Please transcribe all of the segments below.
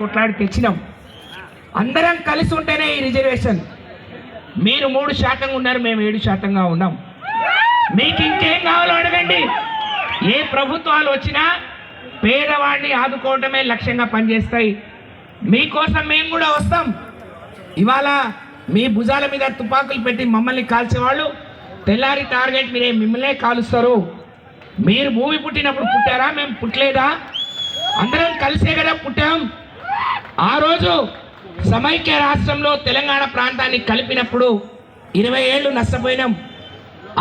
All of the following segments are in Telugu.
కొట్లాడి తెచ్చినాం. అందరం కలిసి ఉంటేనే ఈ రిజర్వేషన్. మీరు మూడు శాతంగా ఉన్నారు మేము ఏడు శాతంగా ఉన్నాం. మీకు ఇంకేం కావాలో అడగండి. ఏ ప్రభుత్వాలు వచ్చినా పేదవాడిని ఆదుకోవటమే లక్ష్యంగా పనిచేస్తాయి. మీకోసం మేము కూడా వస్తాం. ఇవాళ మీ భుజాల మీద తుపాకులు పెట్టి మమ్మల్ని కాల్చేవాళ్ళు తెల్లారి టార్గెట్ మీరే మిమ్మల్నే కాలుస్తారు. మీరు భూమి పుట్టినప్పుడు పుట్టారా? మేము పుట్టలేదా? అందరం కలిసే కదా పుట్టాం. ఆ రోజు సమైక్య రాష్ట్రంలో తెలంగాణ ప్రాంతాన్ని కలిపినప్పుడు ఇరవై ఏళ్ళు నష్టపోయినాం.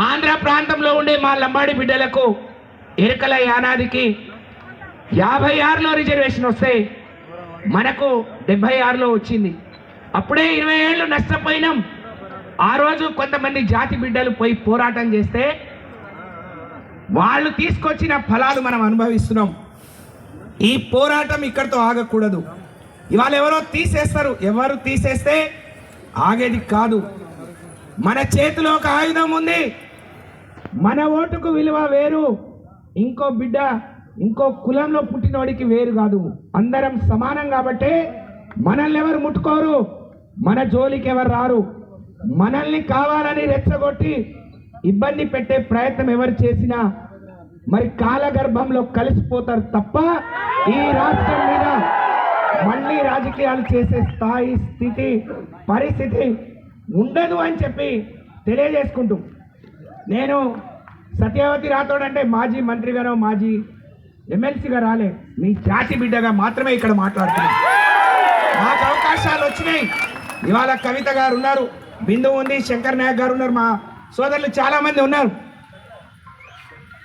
ఆంధ్ర ప్రాంతంలో ఉండే మా లంబాడి బిడ్డలకు ఎరుకల యానాదికి యాభై ఆరులో రిజర్వేషన్ వస్తే మనకు డెబ్బై ఆరులో వచ్చింది. అప్పుడే ఇరవై ఏళ్ళు నష్టపోయినాం. ఆ రోజు కొంతమంది జాతి బిడ్డలు పోయి పోరాటం చేస్తే వాళ్ళు తీసుకొచ్చిన ఫలాలు మనం అనుభవిస్తున్నాం. ఈ పోరాటం ఇక్కడితో ఆగకూడదు. ఇవాళ ఎవరో తీసేస్తారు ఎవరు తీసేస్తే ఆగేది కాదు. మన చేతిలో ఒక ఆయుధం ఉంది. మన ఓటుకు విలువ వేరు. ఇంకో బిడ్డ ఇంకో కులంలో పుట్టినోడికి వేరు కాదు. అందరం సమానం కాబట్టి మనల్ని ఎవరు ముట్టుకోరు? మన జోలికి ఎవరు రారు? మనల్ని కావాలని రెచ్చగొట్టి ఇబ్బంది పెట్టే ప్రయత్నం ఎవరు చేసినా మరి కాలగర్భంలో కలిసిపోతారు తప్ప ఈ రాష్ట్రం మీద మళ్ళీ రాజకీయాలు చేసే స్థాయి స్థితి పరిస్థితి ఉండదు అని చెప్పి తెలియజేసుకుంటూ నేను సత్యవతి రాథోడ్ అంటే మాజీ మంత్రిగానో మాజీ ఎమ్మెల్సీగా రాలే. మీ జాతి బిడ్డగా మాత్రమే ఇక్కడ మాట్లాడుతున్నాను మాకు అవకాశాలు వచ్చినాయి. ఇవాళ కవిత గారు ఉన్నారు బిందు ఉంది శంకర్ నాయక్ గారు ఉన్నారు మా సోదరులు చాలామంది ఉన్నారు.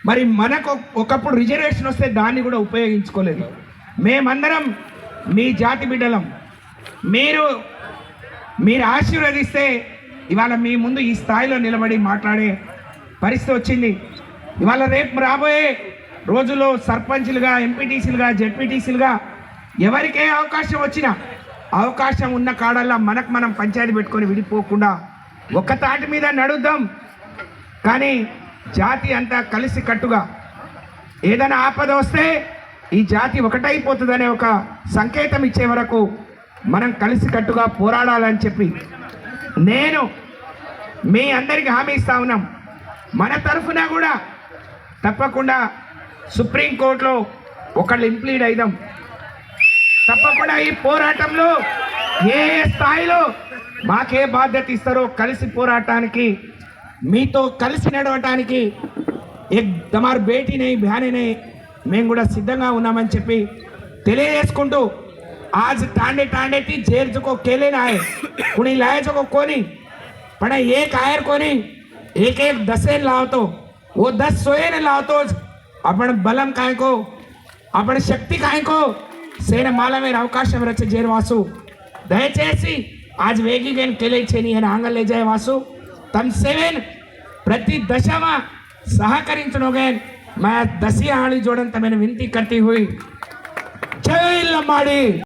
మరి మనకు ఒకప్పుడు రిజర్వేషన్ వస్తే దాన్ని కూడా ఉపయోగించుకోలేదు. మేమందరం మీ జాతి బిడ్డలం. మీరు మీరు ఆశీర్వదిస్తే ఇవాళ మీ ముందు ఈ స్థాయిలో నిలబడి మాట్లాడే పరిస్థితి వచ్చింది. ఇవాళ రేపు రాబోయే రోజుల్లో సర్పంచ్లుగా ఎంపీటీసీలుగా జెడ్పీటీసీలుగా ఎవరికే అవకాశం వచ్చినా అవకాశం ఉన్న కాడల్లా మనకు మనం పంచాయతీ పెట్టుకొని విడిపోకుండా ఒక్క తాటి మీద నడుద్దాం. కానీ జాతి అంతా కలిసి కట్టుగా ఏదైనా ఆపద వస్తే ఈ జాతి ఒకటైపోతుందనే ఒక సంకేతం ఇచ్చే వరకు మనం కలిసి కట్టుగా పోరాడాలని చెప్పి నేను మీ అందరికి హామీ ఇస్తా ఉన్నాం. మన తరఫున కూడా తప్పకుండా సుప్రీంకోర్టులో ఒకళ్ళు ఇంప్లీడ్ అయిదాం. తప్పకుండా ఈ పోరాటంలో ఏ స్థాయిలో మాకే బాధ్యత ఇస్తారో కలిసి పోరాటానికి మీతో కలిసి నడవటానికి ఎక్ తమారు బేటీనే భ్యానే మేము కూడా సిద్ధంగా ఉన్నామని చెప్పి తెలియజేసుకుంటూ आज टांडे टांडे ती जेर जो को केले ना है कुणी लाए जो को कोणी पण एक आयर कोणी एक एक दसे लावतो वो दस सोयेने लावतोच आपण बलम काय को आपण శక్తి కాయకో సేన మాలమైన అవకాశం రచ్చ చేరు వాసు దయచేసి ఆజ్ వేగిగేన్ కెలేచేని అని ఆంగల్ జయ వాసు తమ్ సేవేన్ ప్రతి దశమా సహకరించనోగేన్ માં દસી હાળી જોડન તમે વિનંતી કરતી હોય. જય લંબાડી.